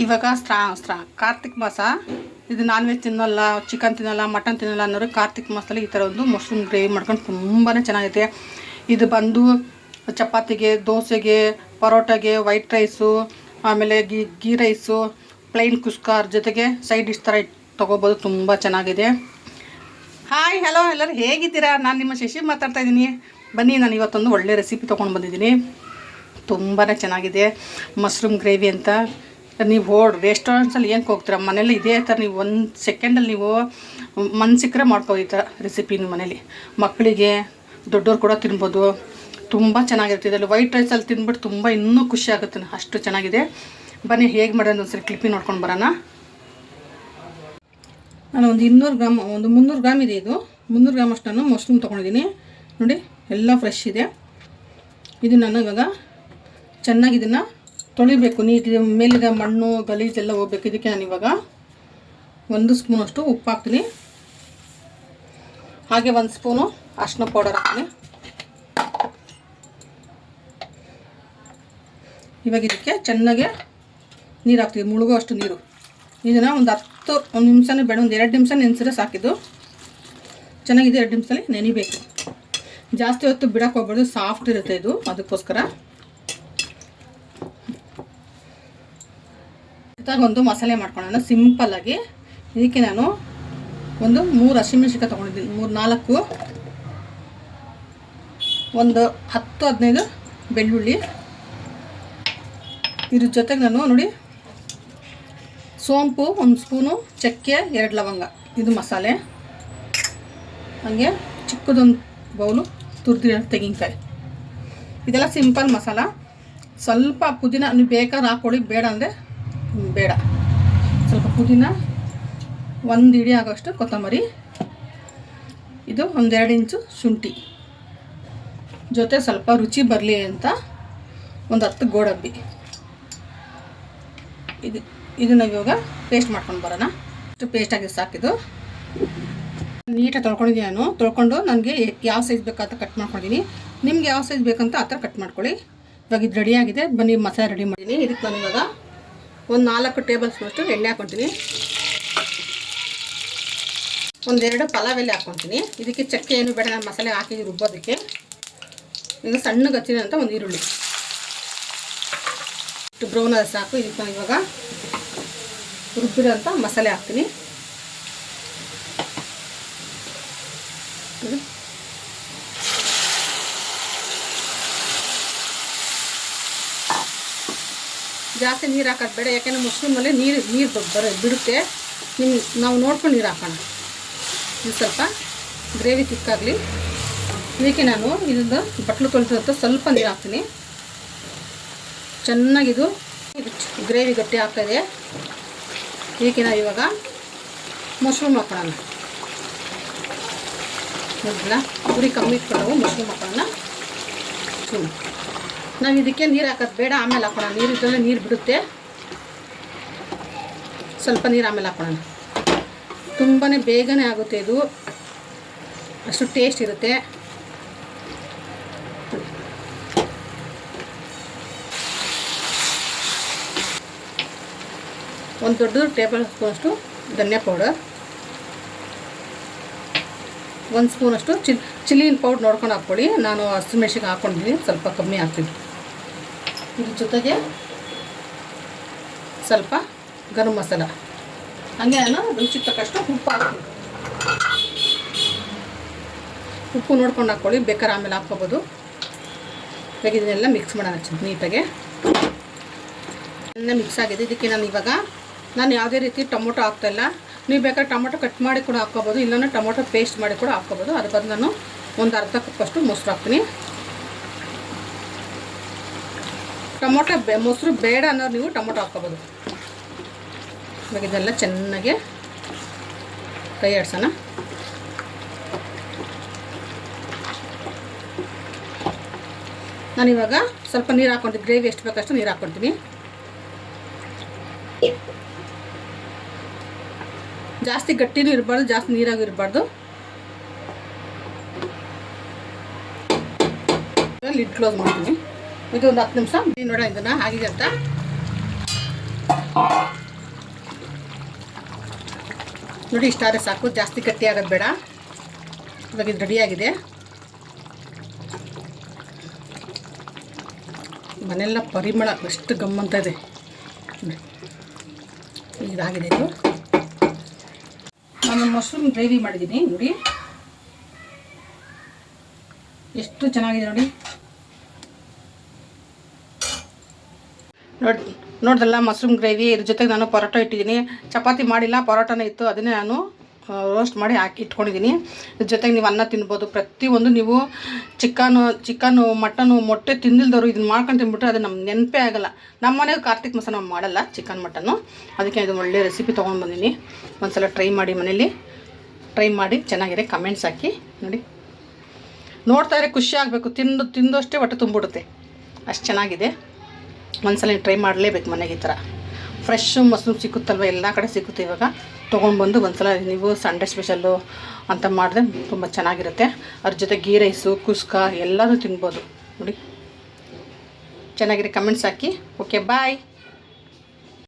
ಇವಾಗ straw straw Kartik ಮಾಸ. ಇದು ನಾನ್ ವೆಜ್ ತಿನ್ನಲ್ಲ ಚಿಕನ್ ತಿನ್ನಲ್ಲ ಮಟನ್ ತಿನ್ನಲ್ಲ ಅನ್ನೋರು ಕಾರ್ತಿಕ್ ಮಾಸದಲ್ಲಿ ಈ ಥರ ಒಂದು ಮಶ್ರೂಮ್ ಗ್ರೇವಿ ಮಾಡ್ಕೊಂಡು ತುಂಬಾ ಚೆನ್ನಾಗೈತೆ. ಇದು ಬಂದು ಚಪಾತಿಗೆ, ದೋಸೆಗೆ, ಪರೋಟಾಗೆ ವೈಟ್ ರೈಸು ಆಮೇಲೆ ಗೀ ಗೀ ರೈಸು ಪ್ಲೈನ್ ಕುಸ್ಕಾರ್ ಜೊತೆಗೆ ಸೈಡ್ ಡಿಶ್ ಥರ ತೊಗೋಬೋದು, ತುಂಬ ಚೆನ್ನಾಗಿದೆ. ಹಾಯ್ ಹಲೋ ಎಲ್ಲರೂ ಹೇಗಿದ್ದೀರಾ? ನಾನು ನಿಮ್ಮ ಶಶಿ ಮಾತಾಡ್ತಾ ಇದ್ದೀನಿ. ಬನ್ನಿ, ನಾನು ಇವತ್ತೊಂದು ಒಳ್ಳೆ ರೆಸಿಪಿ ತೊಗೊಂಡು ಬಂದಿದ್ದೀನಿ. ತುಂಬಾ ಚೆನ್ನಾಗಿದೆ ಮಶ್ರೂಮ್ ಗ್ರೇವಿ ಅಂತ. ನೀವು ಹೋಡ್ ರೆಸ್ಟೋರೆಂಟ್ಸಲ್ಲಿ ಏನಕ್ಕೆ ಹೋಗ್ತೀರ ಮನೇಲಿ ಇದೇ ಥರ ನೀವು ಒಂದು ಸೆಕೆಂಡಲ್ಲಿ ನೀವು ಮನ್ಸಿಕ್ಕರೆ ಮಾಡ್ಕೋ ಈ ಥರ ರೆಸಿಪಿ ನಿಮ್ಮ ಮನೇಲಿ. ಮಕ್ಕಳಿಗೆ ದೊಡ್ಡವ್ರು ಕೂಡ ತಿನ್ಬೋದು. ತುಂಬ ಚೆನ್ನಾಗಿರುತ್ತೆ. ಇದರಲ್ಲಿ ವೈಟ್ ರೈಸಲ್ಲಿ ತಿಂದ್ಬಿಟ್ಟು ತುಂಬ ಇನ್ನೂ ಖುಷಿ ಆಗುತ್ತೆ. ಅಷ್ಟು ಚೆನ್ನಾಗಿದೆ. ಬನ್ನಿ, ಹೇಗೆ ಮಾಡೋದು ಒಂದ್ಸರಿ ಕ್ಲಿಪ್ಪಿ ನೋಡ್ಕೊಂಡು ಬರೋಣ. ನಾನು ಒಂದು ಇನ್ನೂರು ಗ್ರಾಮ್, ಒಂದು ಮುನ್ನೂರು ಗ್ರಾಮ್ ಇದೆ ಇದು. ಮುನ್ನೂರು ಗ್ರಾಮ್ ಅಷ್ಟು ನಾನು ಮಶ್ರೂಮ್ ತೊಗೊಂಡಿದ್ದೀನಿ. ನೋಡಿ, ಎಲ್ಲ ಫ್ರೆಶ್ ಇದೆ. ಇದು ನಾನು ಇವಾಗ ಚೆನ್ನಾಗಿ ಇದನ್ನು ತೊಳಿಬೇಕು ನೀರು ಮೇಲಿನ ಮಣ್ಣು ಗಲೀಜೆಲ್ಲ ಹೋಗ್ಬೇಕು ಇದಕ್ಕೆ ನಾನು ಇವಾಗ. ಒಂದು ಸ್ಪೂನಷ್ಟು ಉಪ್ಪು ಹಾಕ್ತೀನಿ. ಹಾಗೆ ಒಂದು ಸ್ಪೂನು ಅರ್ಶಿನ ಪೌಡರ್ ಹಾಕ್ತೀನಿ. ಇವಾಗ ಇದಕ್ಕೆ ಚೆನ್ನಾಗೆ ನೀರು ಹಾಕ್ತೀವಿ, ಮುಳುಗೋ ಅಷ್ಟು ನೀರು. ಇದನ್ನು ಒಂದು ಹತ್ತು, ಒಂದು ನಿಮಿಷನೇ ಬೇಡ, ಒಂದು ಎರಡು ನಿಮಿಷ ನೆನೆಸಿದ್ರೆ ಸಾಕಿದ್ದು. ಚೆನ್ನಾಗಿದೆ ಎರಡು ನಿಮಿಷದಲ್ಲಿ ನೆನಿಬೇಕು. ಜಾಸ್ತಿ ಹೊತ್ತು ಬಿಡೋಕೆ ಹೋಗ್ಬಾರ್ದು, ಸಾಫ್ಟ್ ಇರುತ್ತೆ ಇದು, ಅದಕ್ಕೋಸ್ಕರ. ಒಂದು ಮಸಾಲೆ ಮಾಡ್ಕೊಳ್ಳೋಣ ಸಿಂಪಲ್ಲಾಗಿ ಇದಕ್ಕೆ ನಾನು ಒಂದು ಮೂರು ಹಸಿಮೆಣ್ಸಿಕಾಯಿ ತೊಗೊಂಡಿದ್ದೀನಿ, ಮೂರು ನಾಲ್ಕು. ಒಂದು ಹತ್ತು, ಹದಿನೈದು ಬೆಳ್ಳುಳ್ಳಿ. ಇದ್ರ ಜೊತೆಗೆ ನಾನು ನೋಡಿ ಸೋಂಪು, ಒಂದು ಸ್ಪೂನು ಚಕ್ಕೆ, ಎರಡು ಲವಂಗ. ಇದು ಮಸಾಲೆ. ಹಾಗೆ ಚಿಕ್ಕದೊಂದು ಬೌಲು ತುರಿದಿರೋ ತೆಂಗಿನಕಾಯಿ. ಇದೆಲ್ಲ ಸಿಂಪಲ್ ಮಸಾಲ. ಸ್ವಲ್ಪ ಪುದೀನ, ನೀವು ಬೇಕಾದ್ರೆ ಹಾಕ್ಕೊಳ್ಳಿ, ಬೇಡ ಅಂದರೆ ಬೇಡ. ಸ್ವಲ್ಪ ಪುದೀನ, ಒಂದು ಇಡಿ ಆಗೋಷ್ಟು ಕೊತ್ತಂಬರಿ. ಇದು ಒಂದೆರಡು ಇಂಚು ಶುಂಠಿ. ಜೊತೆ ಸ್ವಲ್ಪ ರುಚಿ ಬರಲಿ ಅಂತ ಒಂದು ಹತ್ತು ಗೋಡಂಬಿ. ಇದು ಇದನ್ನ ಇವಾಗ ಪೇಸ್ಟ್ ಮಾಡ್ಕೊಂಡು ಬರೋಣ. ಇಷ್ಟು ಪೇಸ್ಟ್ ಆಗಿ ಸಾಕಿದು ನೀಟಾಗಿ ತೊಳ್ಕೊಂಡಿದ್ದೀನಿ ನಾನು ತೊಳ್ಕೊಂಡು ನನಗೆ ಯಾವ ಸೈಜ್ ಬೇಕಂತ ಕಟ್ ಮಾಡ್ಕೊಂಡಿದ್ದೀನಿ ನಿಮ್ಗೆ ಯಾವ ಸೈಜ್ ಬೇಕಂತ ಆ ಥರ ಕಟ್ ಮಾಡ್ಕೊಳ್ಳಿ. ಇವಾಗ ಇದು ರೆಡಿಯಾಗಿದೆ ಬನ್ನಿ, ಮಸಾಲೆ ರೆಡಿ ಮಾಡಿದ್ದೀನಿ ಇದಕ್ಕೆ ನಾನು ಇವಾಗ ಒಂದು ನಾಲ್ಕು ಟೇಬಲ್ ಸ್ಪೂನಷ್ಟು ಎಣ್ಣೆ ಹಾಕ್ಕೊತೀನಿ ಒಂದೆರಡು ಪಲಾವ್ ಎಲೆ ಹಾಕ್ಕೊತೀನಿ ಇದಕ್ಕೆ ಚಕ್ಕೆ ಏನು ಬೇಡ, ನಾನು ಮಸಾಲೆ ಹಾಕಿ ರುಬ್ಬೋದಕ್ಕೆ. ಇನ್ನು ಸಣ್ಣಗೆ ಹಚ್ಚಿದೆ ಅಂತ ಒಂದು ಈರುಳ್ಳಿ. ಇಷ್ಟು ಬ್ರೌನ್ ಅದು ಸಾಕು. ಇದಕ್ಕೆ ಇವಾಗ ರುಬ್ಬಿರೋಂಥ ಮಸಾಲೆ ಹಾಕ್ತೀನಿ. ಜಾಸ್ತಿ ನೀರು ಹಾಕೋದು ಬೇಡ ಯಾಕೆಂದರೆ ಮಶ್ರೂಮಲ್ಲಿ ನೀರು ನೀರು ಬರ, ಬಿಡುತ್ತೆ. ನಿಮ್ಗೆ ನಾವು ನೋಡ್ಕೊಂಡು ನೀರು ಹಾಕೋಣ. ಇದು ಸ್ವಲ್ಪ ಗ್ರೇವಿ ತಿಕ್ಕಾಗಲಿ. ಇದಕ್ಕೆ ನಾನು ಇದನ್ನು ಬಟ್ಲು ತೊಳೆದಂಥ ಸ್ವಲ್ಪ ನೀರು ಹಾಕ್ತೀನಿ. ಚೆನ್ನಾಗಿದು ಗ್ರೇವಿ ಗಟ್ಟಿ ಆಗ್ತಾಯಿದೆ ಈಗ ನಾವು ಇವಾಗ ಮಶ್ರೂಮ್ ಹಾಕೋಣ. ಮೊದಲ ಪುರಿ ಕಮ್ಮಿ ಇಟ್ಕೊಂಡು ಮಶ್ರೂಮ್ ಹಾಕೋಣ. ಮಶ್ರೂಮ್ ನಾವು ಇದಕ್ಕೆ ನೀರು ಹಾಕೋದು ಬೇಡ, ಆಮೇಲೆ ಹಾಕೋಣ. ನೀರು ಇದ್ದರೆ ನೀರು ಬಿಡುತ್ತೆ. ಸ್ವಲ್ಪ ನೀರು ಆಮೇಲೆ ಹಾಕೋಣ. ತುಂಬಾ ಬೇಗನೆ ಆಗುತ್ತೆ ಇದು. ಅಷ್ಟು ಟೇಸ್ಟ್ ಇರುತ್ತೆ. ಒಂದು ದೊಡ್ಡ ಟೇಬಲ್ ಸ್ಪೂನಷ್ಟು ಧನ್ಯ ಪೌಡರ್ ಒಂದು ಸ್ಪೂನಷ್ಟು ಚಿಲ್ ಚಿಲ್ಲಿನ ಪೌಡ್ರ್ ನೋಡ್ಕೊಂಡು ಹಾಕ್ಕೊಳ್ಳಿ. ನಾನು ಹಸಿಮೆಣ್ಸಿಗೆ ಹಾಕ್ಕೊಂಡಿದ್ದೀನಿ ಸ್ವಲ್ಪ ಕಮ್ಮಿ ಹಾಕ್ತೀನಿ. ಇದ್ರ ಜೊತೆಗೆ ಸ್ವಲ್ಪ ಗರಂ ಮಸಾಲ. ಹಾಗೆ ನಾನು ರುಚಿಗೆ ತಕ್ಕಷ್ಟು ಉಪ್ಪು ಹಾಕ್ತೀನಿ. ಉಪ್ಪು ನೋಡ್ಕೊಂಡು ಹಾಕ್ಕೊಳ್ಳಿ ಬೇಕಾದ್ರೆ ಆಮೇಲೆ ಹಾಕ್ಕೋಬೋದು. ಇದನ್ನೆಲ್ಲ ಮಿಕ್ಸ್ ಮಾಡೋಣ ನೀಟಾಗೆ. ಎಲ್ಲ ಮಿಕ್ಸ್ ಆಗಿದೆ. ಇದಕ್ಕೆ ನಾನು ಇವಾಗ ನಾನು ಯಾವುದೇ ರೀತಿ ಟೊಮೊಟೊ ಹಾಕ್ತಾಯಿಲ್ಲ ನೀವು ಬೇಕಾದ್ರೆ ಟೊಮೊಟೊ ಕಟ್ ಮಾಡಿ ಕೂಡ ಹಾಕ್ಕೋಬೋದು. ಇಲ್ಲಾಂದ್ರೆ ಟೊಮೊಟೊ ಪೇಸ್ಟ್ ಮಾಡಿ ಕೂಡ ಹಾಕ್ಕೋಬೋದು. ಬಂದು ನಾನು ಒಂದು ಅರ್ಧ ಕಪ್ಪಷ್ಟು ಮೊಸರು ಹಾಕ್ತೀನಿ. ಟೊಮೊಟೊ ಬೆ ಮೊಸರು ಬೇಡ ಅನ್ನೋರು ನೀವು ಟೊಮೊಟೊ ಹಾಕ್ಕೋಬೋದು. ಇವಾಗ ಇದೆಲ್ಲ ಚೆನ್ನಾಗಿ ಕೈ ಆಡ್ಸೋಣ ನಾನಿವಾಗ ಸ್ವಲ್ಪ ನೀರು ಹಾಕ್ಕೊಂತೀನಿ ಗ್ರೇವಿ ಎಷ್ಟು ಬೇಕಷ್ಟು ನೀರು ಹಾಕ್ಕೊಳ್ತೀನಿ ಜಾಸ್ತಿ ಗಟ್ಟಿನೂ ಇರಬಾರ್ದು, ಜಾಸ್ತಿ ನೀರಾಗೂ ಇರಬಾರ್ದು. ಲಿಡ್ ಕ್ಲೋಸ್ ಮಾಡ್ತೀನಿ. ಇದೊಂದು ಹತ್ತು ನಿಮಿಷ. ಮೀನು ನೋಡ ಇದನ್ನ, ಆಗಿದೆ ಅಂತ. ನೋಡಿ ಇಷ್ಟಾದ್ರೆ ಸಾಕು. ಜಾಸ್ತಿ ಗಟ್ಟಿ ಬೇಡ. ಇವಾಗ ಇದು ರೆಡಿಯಾಗಿದೆ ಮನೆಲ್ಲ ಪರಿಮಳ ಎಷ್ಟು ಗಮ್ಮಂತ ಇದೆ. ಇದಾಗಿದೆ ಇದು. ನಾನು ಮಶ್ರೂಮ್ ಗ್ರೇವಿ ಮಾಡಿದ್ದೀನಿ, ನೋಡಿ. ಎಷ್ಟು ಚೆನ್ನಾಗಿದೆ ನೋಡಿ. ನೋಡಿ, ನೋಡ್ದಲ್ಲ ಮಶ್ರೂಮ್ ಗ್ರೇವಿ, ಇದ್ರ ಜೊತೆಗೆ ನಾನು ಪರೋಟ ಇಟ್ಟಿದ್ದೀನಿ. ಚಪಾತಿ ಮಾಡಿಲ್ಲ, ಪರೋಟನೇ ಇತ್ತು. ಅದನ್ನೇ ನಾನು ರೋಸ್ಟ್ ಮಾಡಿ ಹಾಕಿ ಇಟ್ಕೊಂಡಿದ್ದೀನಿ. ಇದ್ರ ಜೊತೆಗೆ ನೀವು ಅನ್ನ ತಿನ್ಬೋದು. ಪ್ರತಿಯೊಂದು ನೀವು ಚಿಕನು ಚಿಕನು ಮಟನು ಮೊಟ್ಟೆ ತಿಂದಿಲ್ದವರು ಇದನ್ನ ಮಾಡ್ಕೊಂಡು ತಿಂದ್ಬಿಟ್ರೆ ಅದು ನಮ್ಮ ನೆನಪೇ ಆಗಲ್ಲ. ನಮ್ಮ ಮನೆಗೆ ಕಾರ್ತಿಕ್ ಮಸಾಲ ಮಾಡಲ್ಲ, ಚಿಕನ್ ಮಟನು ಅದಕ್ಕೆ ಇದು ಒಳ್ಳೆ ರೆಸಿಪಿ ತೊಗೊಂಡು ಬಂದೀನಿ. ಒಂದ್ಸಲ ಟ್ರೈ ಮಾಡಿ ಮನೇಲಿ. ಟ್ರೈ ಮಾಡಿ, ಚೆನ್ನಾಗಿದೆ. ಕಮೆಂಟ್ಸ್ ಹಾಕಿ, ನೋಡಿ. ನೋಡ್ತಾ ಇದ್ರೆ ಖುಷಿ ಆಗಬೇಕು. ತಿಂದು, ತಿಂದಷ್ಟೇ ಹೊಟ್ಟೆ ತುಂಬಿಡುತ್ತೆ ಅಷ್ಟು ಚೆನ್ನಾಗಿದೆ. ಒಂದ್ಸಲ ಟ್ರೈ ಮಾಡಲೇಬೇಕು ಮನೆಗೆ ಈ ಥರ. ಫ್ರೆಶ್ ಮೊಸರು ಸಿಕ್ಕುತ್ತಲ್ವ? ಎಲ್ಲ ಕಡೆ ಸಿಗುತ್ತೆ ಇವಾಗ. ತೊಗೊಂಡ್ಬಂದು ಒಂದ್ಸಲ ನೀವು ಸಂಡೇ ಸ್ಪೆಷಲ್ಲು ಅಂತ ಮಾಡಿದ್ರೆ ತುಂಬ ಚೆನ್ನಾಗಿರುತ್ತೆ. ಅದ್ರ ಜೊತೆ ಗೀ ರೈಸು, ಕುಸ್ಕ ಎಲ್ಲನೂ ತಿನ್ಬೋದು. ನೋಡಿ. ಚೆನ್ನಾಗಿರೋ ಕಮೆಂಟ್ಸ್ ಹಾಕಿ. Okay bye